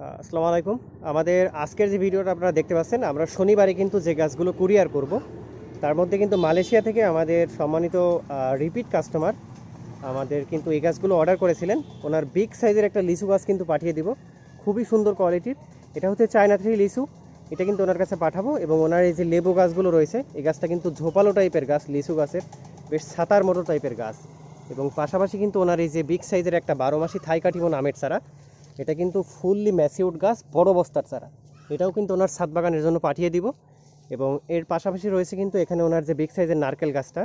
আসসালামু আলাইকুম। আমাদের আজকের যে ভিডিওটা আপনারা দেখতে পাচ্ছেন, আমরা শনিবারে কিন্তু যে গাছগুলো কুরিয়ার করব, তার মধ্যে কিন্তু মালয়েশিয়া থেকে আমাদের সম্মানিত রিপিট কাস্টমার আমাদের কিন্তু এই গাছগুলো অর্ডার করেছিলেন। ওনার বিগ সাইজের একটা লিচু গাছ কিন্তু পাঠিয়ে দিব। খুবই সুন্দর কোয়ালিটির এটা হচ্ছে চায়না থ্রি লিচু। এটা কিন্তু ওনার কাছে পাঠাবো এবং ওনার এই যে লেবু গাছগুলো রয়েছে, এই গাছটা কিন্তু ঝোপালো টাইপের গাছ, লিচু গাছের, বেশ ছাতার মতো টাইপের গাছ। এবং পাশাপাশি কিন্তু ওনার এই যে বিগ সাইজের একটা বারো মাসি থাই কাঠিমো নামের চারা এটা কিন্তু ফুললি ম্যাসিউড গাছ বড় বস্তার চারা। এটাও কিন্তু ওনার ছাদ বাগানের জন্য পাঠিয়ে দিব। এবং এর পাশাপাশি রয়েছে কিন্তু এখানে ওনার যে বিগ সাইজের নারকেল গাছটা।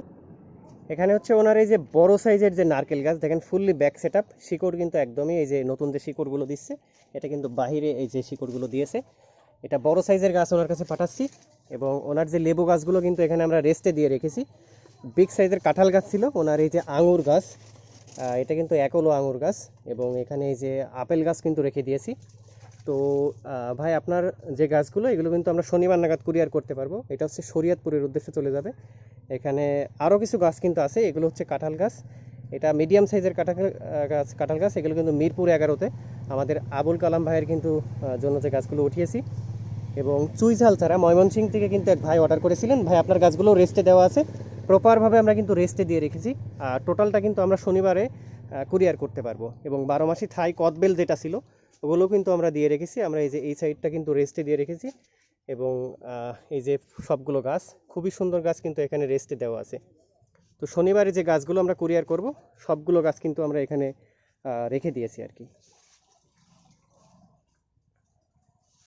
এখানে হচ্ছে ওনার এই যে বড় সাইজের যে নারকেল গাছ, দেখেন ফুললি ব্যাক সেট আপ শিকড় কিন্তু একদমই এই যে নতুন যে শিকড়গুলো দিচ্ছে, এটা কিন্তু বাহিরে এই যে শিকড়গুলো দিয়েছে। এটা বড় সাইজের গাছ ওনার কাছে পাঠাচ্ছি। এবং ওনার যে লেবু গাছগুলো কিন্তু এখানে আমরা রেস্টে দিয়ে রেখেছি। বিগ সাইজের কাঁঠাল গাছ ছিল, ওনার এই যে আঙুর গাছ এটা কিন্তু একলো আঙুর গাছ এবং এখানে এই যে আপেল গাছ কিন্তু রেখে দিয়েছি। তো ভাই, আপনার যে গাছগুলো, এগুলো কিন্তু আমরা শনিবার নাগাদ কুরিয়ার করতে পারব। এটা হচ্ছে শরীয়তপুরের উদ্দেশ্যে চলে যাবে। এখানে আরও কিছু গাছ কিন্তু আছে। এগুলো হচ্ছে কাঁঠাল গাছ। এটা মিডিয়াম সাইজের কাঁঠাল গাছ কাঁঠাল গাছ। এগুলো কিন্তু মিরপুর এগারোতে। আমাদের আবুল কালাম ভাইয়ের কিন্তু জন্য যে গাছগুলো উঠিয়েছি। এবং চুইঝাল ছাড়া ময়মনসিং থেকে কিন্তু এক ভাই অর্ডার করেছিলেন। ভাই, আপনার গাছগুলো রেস্টে দেওয়া আছে। প্রপারভাবে আমরা কিন্তু রেস্টে দিয়ে রেখেছি। আর টোটালটা কিন্তু আমরা শনিবারে কুরিয়ার করতে পারব। এবং বারো মাসি থাই কদবেল যেটা ছিল ওগুলো কিন্তু আমরা দিয়ে রেখেছি। আমরা এই যে, এই সাইডটা কিন্তু রেস্টে দিয়ে রেখেছি। এবং এই যে সবগুলো গাছ, খুবই সুন্দর গাছ কিন্তু এখানে রেস্টে দেওয়া আছে। তো শনিবারে যে গাছগুলো আমরা কুরিয়ার করব, সবগুলো গাছ কিন্তু আমরা এখানে রেখে দিয়েছি আর কি।